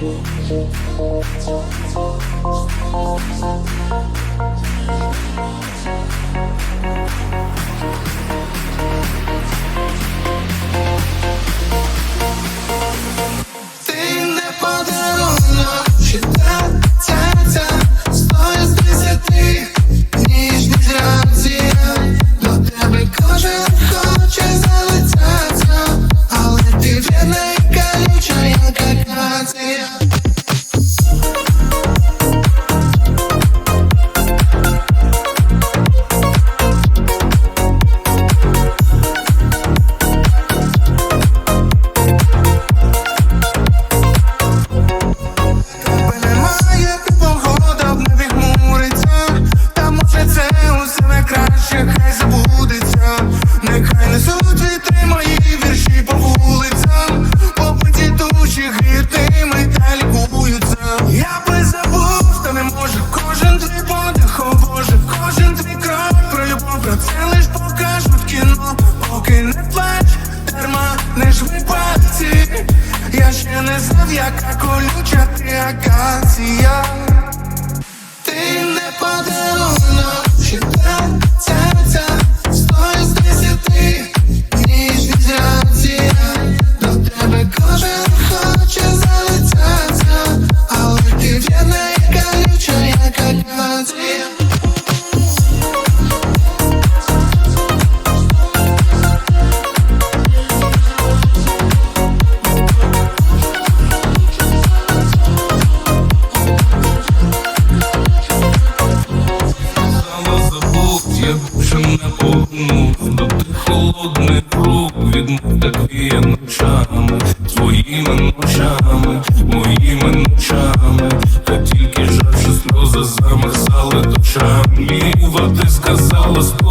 Thank you. ще не знав, яка колюча ти акація Здобути холодний рук від таквіє ночами, своїми ночами, моїми ночами, та тільки жаль, що сльози замерзали душами, а ти сказала.